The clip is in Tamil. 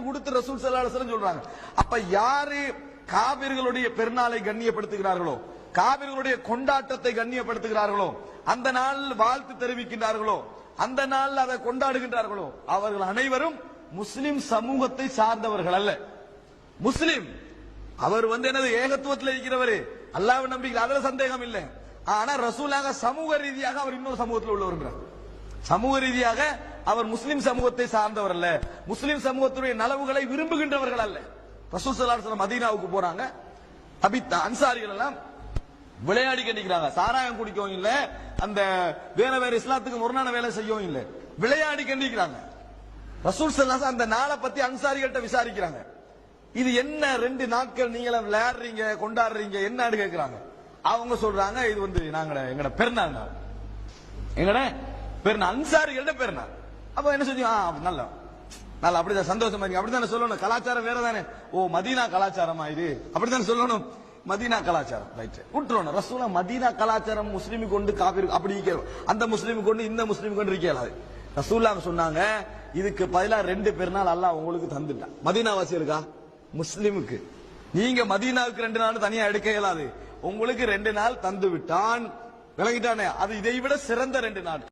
என்று கொடுத்து ரசூல் ஸல்லல்லாஹு சொல்றாங்க. அப்ப யாரு காவிர்களுடைய பெருநாளை கண்ணியப்படுத்துகிறார்களோ காவிர்களுடைய கொண்டாட்டத்தை கண்ணியப்படுத்துகிறார்களோ அந்த நாள் வாழ்த்து தெரிவிக்கின்றார்களோ அந்த நாள் அதை கொண்டாடுகின்றார்களோ அவர்கள் அனைவரும் முஸ்லிம் சமூகத்தை சார்ந்தவர்கள் அல்ல. முஸ்லிம். அவர் வந்து எனது ஏகத்துவத்தில் இருக்கிறவர். அல்லாஹ் நம்பிக்கை அதுல சந்தேகம் இல்லை. ஆனா ரசூலாக சமூக ரீதியாக அவர் இன்னொரு சமூகத்தில் உள்ளவருங்கிறார் சமூக ரீதியாக அவர் முஸ்லிம் சமூகத்தை சார்ந்தவர் அல்ல. முஸ்லிம் சமூகத்துடைய நலவுகளை விரும்புகின்றவர்கள் அல்ல. ரசூல் ஸல்லல்லாஹு மதீனாவுக்கு போறாங்க. அபித் அன்சாரிகள் எல்லாம் விளையாடி கண்டிக்கிறாங்க. சாராயம் குடிக்கவும் இல்ல அந்த வேற வேற இஸ்லாத்துக்கு முரணான வேலை செய்யவும் இல்ல. விளையாடி கண்டிக்கிறாங்க. ரசூல் சல்லாஸ் அந்த நாளை பத்தி அன்சாரிகள்ட்ட விசாரிக்கிறாங்க. இது என்ன ரெண்டு நாட்கள் நீங்களும் விளையாடுறீங்க கொண்டாடுறீங்க என்னன்னு கேட்கிறாங்க அவங்க சொல்றாங்க இது வந்து நாங்கள எங்கட பெருநாள் நாள் எங்கட? பெருநாள். அன்சாரிகள்ட பெருநாள். அப்ப என்ன சொல்லியும் ஆ நல்ல. நல்ல அப்படிதான் சந்தோஷமா இருக்கு. அப்படித்தானே சொல்லணும்? கலாச்சாரம் வேற தானே ஓ மதீனா கலாச்சாரமா இது? அப்படித்தானே சொல்லணும்? மதீனா கலாச்சாரம். ரைட் விட்டுறணும். ரசூலா மதீனா கலாச்சாரம் முஸ்லீம் கொண்டு காப்பி அப்படி இருக்க- அந்த முஸ்லீம் கொண்டு இந்த முஸ்லீம் கொண்டு இருக்கலாது ரசூல்லா சொன்னாங்க இதுக்கு பதிலாக ரெண்டு பெருநாள் அல்லாஹ் உங்களுக்கு தந்துட்டான் மதீனா வாசிகளுக்கா முஸ்லீமுக்கு. நீங்க மதீனாவுக்கு ரெண்டு நாள் தனியா எடுக்க இயலாது உங்களுக்கு ரெண்டு நாள் தந்து விட்டான் விளங்கிட்டானே. அது இதை விட சிறந்த ரெண்டு நாள்.